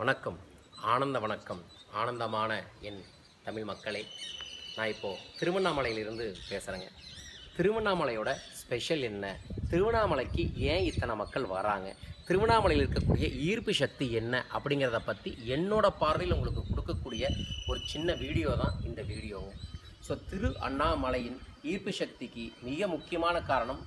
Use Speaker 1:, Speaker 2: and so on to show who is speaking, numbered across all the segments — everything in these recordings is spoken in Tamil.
Speaker 1: வணக்கம். ஆனந்த வணக்கம். ஆனந்தமான என் தமிழ் மக்களே நான் இப்போது திருவண்ணாமலையிலிருந்து பேசுகிறேங்க திருவண்ணாமலையோட ஸ்பெஷல் என்ன? திருவண்ணாமலைக்கு ஏன் இத்தனை மக்கள் வராங்க? திருவண்ணாமலையில் இருக்கக்கூடிய ஈர்ப்பு சக்தி என்ன அப்படிங்கிறத பற்றி என்னோட பார்வையில் உங்களுக்கு கொடுக்கக்கூடிய ஒரு சின்ன வீடியோ தான் இந்த வீடியோங்க ஸோ திரு அண்ணாமலையின் ஈர்ப்பு சக்திக்கு மிக முக்கியமான காரணம்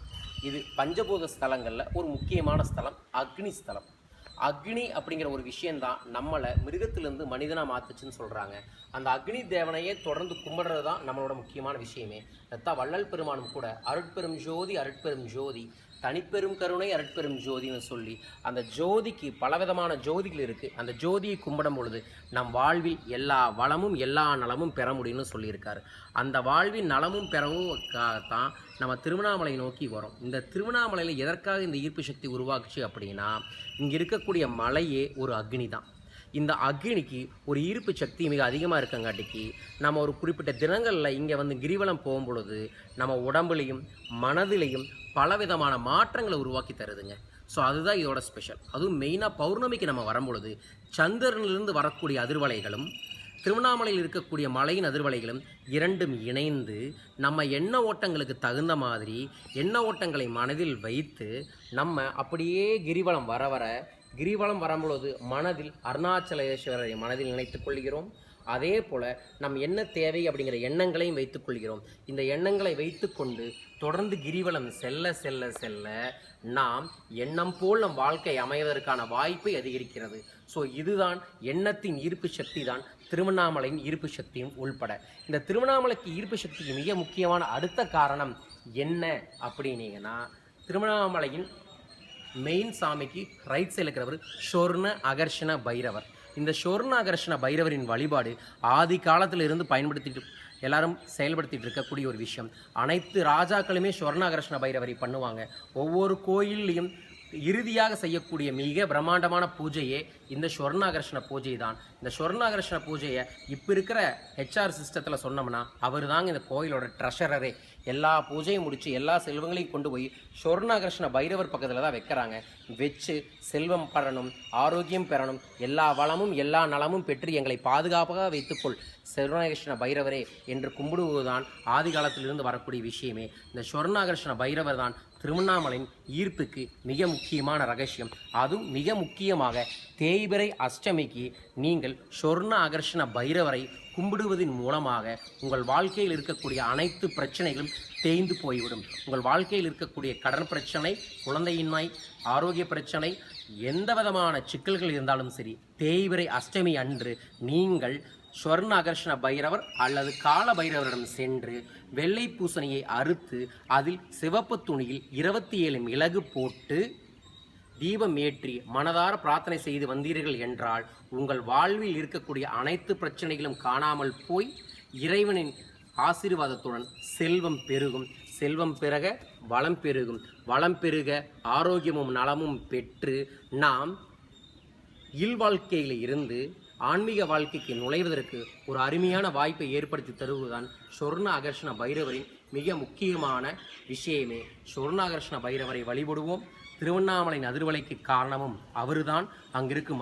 Speaker 1: இது பஞ்சபூத ஸ்தலங்களில் ஒரு முக்கியமான ஸ்தலம் அக்னி ஸ்தலம். அக்னி அப்படிங்கிற ஒரு விஷயந்தான் நம்மளை மிருகத்திலேருந்து மனிதனாக மாத்துச்சுன்னு சொல்கிறாங்க அந்த அக்னி தேவனையே தொடர்ந்து கும்பிடுறது தான் நம்மளோட முக்கியமான விஷயமே. தத்தா வள்ளல் பெருமானும் கூட அருட்பெரும் ஜோதி அருட்பெரும் ஜோதி தனிப்பெரும் கருணை அருட்பெரும் ஜோதின்னு சொல்லி அந்த ஜோதிக்கு பலவிதமான ஜோதிகள் இருக்குது அந்த ஜோதியை கும்பிடும் பொழுது நம் வாழ்வில் எல்லா வளமும் எல்லா நலமும் பெற முடியும்னு சொல்லியிருக்காரு. அந்த வாழ்வின் நலமும் பெறவும் தான் நம்ம திருவண்ணாமலை நோக்கி வரோம். இந்த திருவண்ணாமலையில் எதற்காக இந்த ஈர்ப்பு சக்தி உருவாக்குச்சு அப்படின்னா இங்கே இருக்கக்கூடிய மலையே ஒரு அக்னி தான் இந்த அக்னிக்கு ஒரு ஈர்ப்பு சக்தி மிக அதிகமாக இருக்கங்காட்டிக்கு நம்ம ஒரு குறிப்பிட்ட தினங்களில் இங்கே வந்து கிரிவலம் போகும் பொழுது நம்ம உடம்புலையும் மனதிலையும் பலவிதமான மாற்றங்களை உருவாக்கி தருதுங்க. ஸோ அதுதான் இதோட ஸ்பெஷல் அதுவும் மெயினாக பௌர்ணமிக்கு நம்ம வரும்பொழுது சந்திரனிலிருந்து வரக்கூடிய அதிர்வலைகளும் திருவண்ணாமலையில் இருக்கக்கூடிய மலையின் அதிர்வலைகளும் இரண்டும் இணைந்து நம்ம எண்ண ஓட்டங்களுக்கு தகுந்த மாதிரி எண்ண ஓட்டங்களை மனதில் வைத்து நம்ம அப்படியே கிரிவலம் வர வர கிரிவலம் வரும்பொழுது மனதில் அருணாச்சலேஸ்வரரை மனதில் நினைத்துக் கொள்கிறோம். அதே போல் நம் என்ன தேவை அப்படிங்கிற எண்ணங்களையும் வைத்துக் கொள்கிறோம். இந்த எண்ணங்களை வைத்துக்கொண்டு தொடர்ந்து கிரிவலம் செல்ல செல்ல செல்ல நாம் எண்ணம் போல் நம் வாழ்க்கை அமைவதற்கான வாய்ப்பை அதிகரிக்கிறது. ஸோ இதுதான் எண்ணத்தின் ஈர்ப்பு சக்தி தான் திருவண்ணாமலையின் ஈர்ப்பு சக்தியும் உள்பட. இந்த திருவண்ணாமலைக்கு ஈர்ப்பு சக்திக்கு மிக முக்கியமான அடுத்த காரணம் என்ன அப்படின்னீங்கன்னா திருவண்ணாமலையின் மெயின் சாமிக்கு ரைட் சைடில் இருக்கிறவர் ஷொர்ண அகர்ஷண பைரவர். இந்த ஷொர்ண அகர்ஷண பைரவரின் வழிபாடு ஆதி காலத்தில் இருந்து பயன்படுத்திட்டு எல்லாரும் செயல்படுத்திட்டு இருக்கக்கூடிய ஒரு விஷயம். அனைத்து ராஜாக்களுமே ஸ்வர்ண அகர்ஷண பைரவரை பண்ணுவாங்க. ஒவ்வொரு கோயில்லையும் இறுதியாக செய்யக்கூடிய மிக பிரம்மாண்டமான பூஜையே இந்த ஸ்வர்ணாகர்ஷண பூஜை தான் இந்த ஸ்வர்ணாகர்ஷண பூஜையை இப்போ இருக்கிற ஹெச்ஆர் சிஸ்டத்தில் சொன்னோம்னா அவர் தாங்க இந்த கோயிலோட ட்ரெஷரரே எல்லா பூஜையும் முடித்து எல்லா செல்வங்களையும் கொண்டு போய் ஸ்வர்ணாகர்ஷண பைரவர் பக்கத்தில் தான் வைக்கிறாங்க. வச்சு செல்வம் பெறணும் ஆரோக்கியம் பெறணும் எல்லா வளமும் எல்லா நலமும் பெற்று எங்களை பாதுகாப்பாக வைத்துக்கொள். ஸ்வர்ணாகர்ஷண பைரவரே என்று கும்பிடுவதுதான் ஆதி காலத்திலிருந்து வரக்கூடிய விஷயமே. இந்த ஸ்வர்ணாகர்ஷண பைரவர் தான் திருவண்ணாமலையின் ஈர்ப்புக்கு மிக முக்கியமான ரகசியம். அதுவும் மிக முக்கியமாக தேய்பிறை அஷ்டமிக்கு நீங்கள் சொர்ண அகர்ஷண பைரவரை கும்பிடுவதன் மூலமாக உங்கள் வாழ்க்கையில் இருக்கக்கூடிய அனைத்து பிரச்சனைகளும் தேய்ந்து போய்விடும். உங்கள் வாழ்க்கையில் இருக்கக்கூடிய கடன் பிரச்சனை குழந்தையின்மை ஆரோக்கிய பிரச்சனை எந்த விதமான சிக்கல்கள் இருந்தாலும் சரி தேய்பிறை அஷ்டமி அன்று நீங்கள் ஸ்வர்ண அகர்ஷண பைரவர் அல்லது கால பைரவரிடம் சென்று வெள்ளை பூசணியை அறுத்து அதில் சிவப்பு துணியில் இருபத்தி ஏழு மிளகு போட்டு தீபம் ஏற்றி மனதார பிரார்த்தனை செய்து வந்தீர்கள் என்றால் உங்கள் வாழ்வில் இருக்கக்கூடிய அனைத்து பிரச்சனைகளும் காணாமல் போய் இறைவனின் ஆசீர்வாதத்துடன் செல்வம் பெருகும். செல்வம் பெருக வளம் பெருகும். வளம் பெருக ஆரோக்கியமும் நலமும் பெற்று நாம் இல்வாழ்க்கையில் இருந்து ஆன்மீக வாழ்க்கைக்கு நுழைவதற்கு ஒரு அருமையான வாய்ப்பை ஏற்படுத்தி தருவதுதான் சொர்ண அகர்ஷண பைரவரின் மிக முக்கியமான விஷயமே. சொர்ணகர்ஷண பைரவரை வழிபடுவோம். திருவண்ணாமலையின் அதிர்வலைக்கு காரணமும் அவருதான். அங்கிருக்கும்